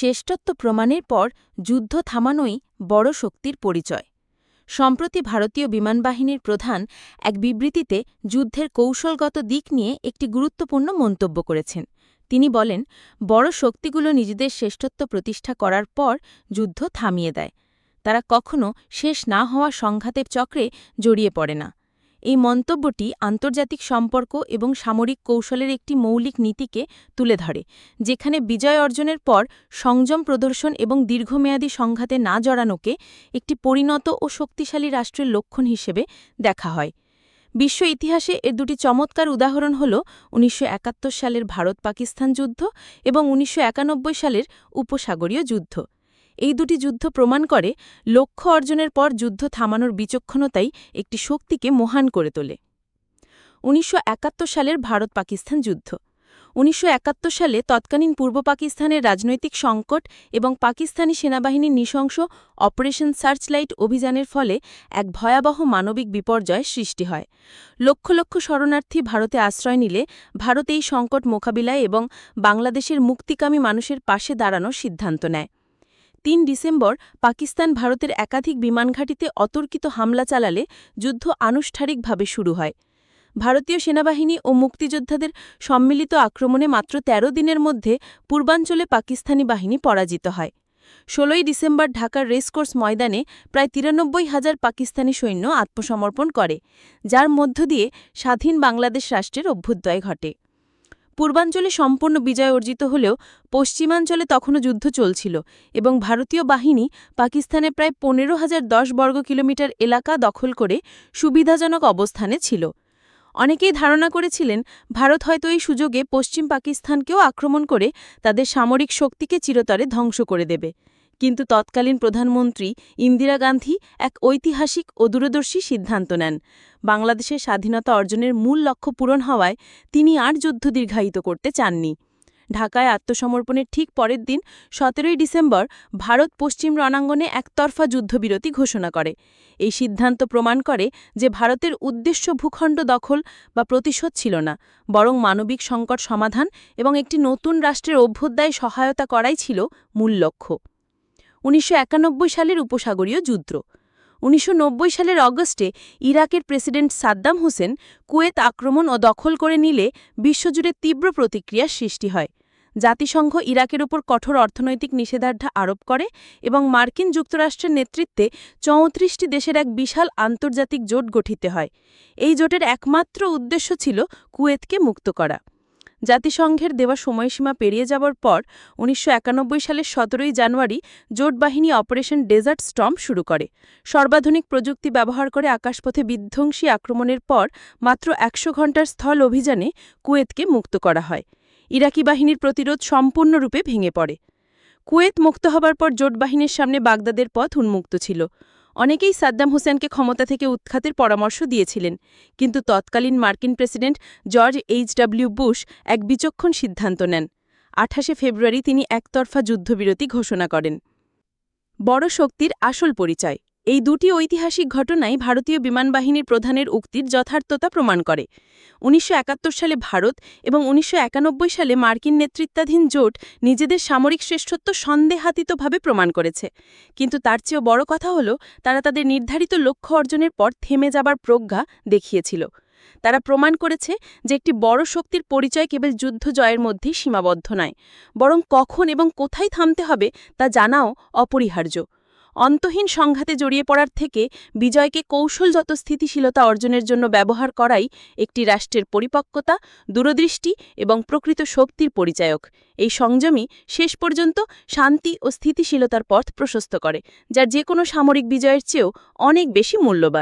শ্রেষ্ঠত্ব প্রমাণের পর যুদ্ধ থামানোই বড় শক্তির পরিচয়। সম্প্রতি ভারতীয় বিমানবাহিনীর প্রধান এক বিবৃতিতে যুদ্ধের কৌশলগত দিক নিয়ে একটি গুরুত্বপূর্ণ মন্তব্য করেছেন। তিনি বলেন, বড় শক্তিগুলো নিজেদের শ্রেষ্ঠত্ব প্রতিষ্ঠা করার পর যুদ্ধ থামিয়ে দেয়। তারা কখনও শেষ না হওয়া সংঘাতের চক্রে জড়িয়ে পড়ে না। এই মন্তব্যটি আন্তর্জাতিক সম্পর্ক এবং সামরিক কৌশলের একটি মৌলিক নীতিকে তুলে ধরে, যেখানে বিজয় অর্জনের পর সংযম প্রদর্শন এবং দীর্ঘমেয়াদী সংঘাতে না জড়ানোকে একটি পরিণত ও শক্তিশালী রাষ্ট্রের লক্ষণ হিসেবে দেখা হয়। বিশ্ব ইতিহাসে এর দুটি চমৎকার উদাহরণ হল উনিশশো একাত্তর সালের ভারত পাকিস্তান যুদ্ধ এবং উনিশশো একানব্বই সালের উপসাগরীয় যুদ্ধ। এই দুটি যুদ্ধ প্রমাণ করে লক্ষ্য অর্জনের পর যুদ্ধ থামানোর বিচক্ষণতাই একটি শক্তিকে মহান করে তোলে। উনিশশো একাত্তর সালের ভারত পাকিস্তান যুদ্ধ। উনিশশো একাত্তর সালে তৎকালীন পূর্ব পাকিস্তানের রাজনৈতিক সংকট এবং পাকিস্তানি সেনাবাহিনীর নৃশংস অপারেশন সার্চলাইট অভিযানের ফলে এক ভয়াবহ মানবিক বিপর্যয় সৃষ্টি হয়। লক্ষ লক্ষ শরণার্থী ভারতে আশ্রয় নিলে ভারত এই সংকট মোকাবিলায় এবং বাংলাদেশের মুক্তিকামী মানুষের পাশে দাঁড়ানোর সিদ্ধান্ত নেয়। তিন ডিসেম্বর পাকিস্তান ভারতের একাধিক বিমানঘাটিতে অতর্কিত হামলা চালালে যুদ্ধ আনুষ্ঠানিকভাবে শুরু হয়। ভারতীয় সেনাবাহিনী ও মুক্তিযোদ্ধাদের সম্মিলিত আক্রমণে মাত্র ১৩ দিনের মধ্যে পূর্বাঞ্চলে পাকিস্তানি বাহিনী পরাজিত হয়। ষোলোই ডিসেম্বর ঢাকার রেসকোর্স ময়দানে প্রায় তিরানব্বই হাজার পাকিস্তানি সৈন্য আত্মসমর্পণ করে, যার মধ্য দিয়ে স্বাধীন বাংলাদেশ রাষ্ট্রের অভ্যুদয় ঘটে। পূর্বাঞ্চলে সম্পূর্ণ বিজয় অর্জিত হলেও পশ্চিমাঞ্চলে তখনও যুদ্ধ চলছিল এবং ভারতীয় বাহিনী পাকিস্তানে প্রায় পনেরো হাজার দশ বর্গ কিলোমিটার এলাকা দখল করে সুবিধাজনক অবস্থানে ছিল। অনেকেই ধারণা করেছিলেন ভারত হয়তো এই সুযোগে পশ্চিম পাকিস্তানকেও আক্রমণ করে তাদের সামরিক শক্তিকে চিরতরে ধ্বংস করে দেবে। কিন্তু তৎকালীন প্রধানমন্ত্রী ইন্দিরা গান্ধী এক ঐতিহাসিক ও দূরদর্শী সিদ্ধান্ত নেন। বাংলাদেশের স্বাধীনতা অর্জনের মূল লক্ষ্য পূরণ হওয়ায় তিনি আর যুদ্ধ দীর্ঘায়িত করতে চাননি। ঢাকায় আত্মসমর্পণের ঠিক পরের দিন, সতেরোই ডিসেম্বর, ভারত পশ্চিম রণাঙ্গনে একতরফা যুদ্ধবিরতি ঘোষণা করে। এই সিদ্ধান্ত প্রমাণ করে যে ভারতের উদ্দেশ্য ভূখণ্ড দখল বা প্রতিশোধ ছিল না, বরং মানবিক সংকট সমাধান এবং একটি নতুন রাষ্ট্রের অভ্যুদয় সহায়তা করাই ছিল মূল লক্ষ্য। উনিশশো একানব্বই সালের উপসাগরীয় যুদ্ধ। উনিশশো নব্বই সালের অগস্টে ইরাকের প্রেসিডেন্ট সাদ্দাম হোসেন কুয়েত আক্রমণ ও দখল করে নিলে বিশ্বজুড়ে তীব্র প্রতিক্রিয়ার সৃষ্টি হয়। জাতিসংঘ ইরাকের ওপর কঠোর অর্থনৈতিক নিষেধাজ্ঞা আরোপ করে এবং মার্কিন যুক্তরাষ্ট্রের নেতৃত্বে চৌত্রিশটি দেশের এক বিশাল আন্তর্জাতিক জোট গঠিত হয়। এই জোটের একমাত্র উদ্দেশ্য ছিল কুয়েতকে মুক্ত করা। জাতিসংঘের দেওয়া সময়সীমা পেরিয়ে যাওয়ার পর উনিশশো একানব্বই সালের সতেরোই জানুয়ারি জোট বাহিনী অপারেশন ডেজার্ট স্টম শুরু করে। সর্বাধুনিক প্রযুক্তি ব্যবহার করে আকাশপথে বিধ্বংসী আক্রমণের পর মাত্র একশো ঘণ্টার স্থল অভিযানে কুয়েতকে মুক্ত করা হয়। ইরাকি বাহিনীর প্রতিরোধ সম্পূর্ণরূপে ভেঙে পড়ে। কুয়েত মুক্ত হবার পর জোট বাহিনীর সামনে বাগদাদের পথ উন্মুক্ত ছিল। অনেকেই সাদ্দাম হোসেনকে ক্ষমতা থেকে উৎখাতের পরামর্শ দিয়েছিলেন, কিন্তু তৎকালীন মার্কিন president George H W Bush এক বিচক্ষণ সিদ্ধান্ত নেন। আঠাশে ফেব্রুয়ারি তিনি একতরফা যুদ্ধবিরতি ঘোষণা করেন। বড় শক্তির আসল পরিচয়। এই দুটি ঐতিহাসিক ঘটনাই ভারতীয় বিমানবাহিনীর প্রধানের উক্তির যথার্থতা প্রমাণ করে। উনিশশো একাত্তর সালে ভারত এবং উনিশশো একানব্বই সালে মার্কিন নেতৃত্বাধীন জোট নিজেদের সামরিক শ্রেষ্ঠত্ব সন্দেহাতীতভাবে প্রমাণ করেছে। কিন্তু তার চেয়েও বড় কথা হল, তারা তাদের নির্ধারিত লক্ষ্য অর্জনের পর থেমে যাবার প্রজ্ঞা দেখিয়েছিল। তারা প্রমাণ করেছে যে একটি বড় শক্তির পরিচয় কেবল যুদ্ধ জয়ের মধ্যেই সীমাবদ্ধ নয়, বরং কখন এবং কোথায় থামতে হবে তা জানাও অপরিহার্য। অন্তহীন সংঘাতে জড়িয়ে পড়ার থেকে বিজয়কে কৌশলগত স্থিতিশীলতা অর্জনের জন্য ব্যবহার করাই একটি রাষ্ট্রের পরিপক্কতা, দূরদৃষ্টি এবং প্রকৃত শক্তির পরিচায়ক। এই সংযমই শেষ পর্যন্ত শান্তি ও স্থিতিশীলতার পথ প্রশস্ত করে যা যে কোনো সামরিক বিজয়ের চেয়েও অনেক বেশি মূল্যবান।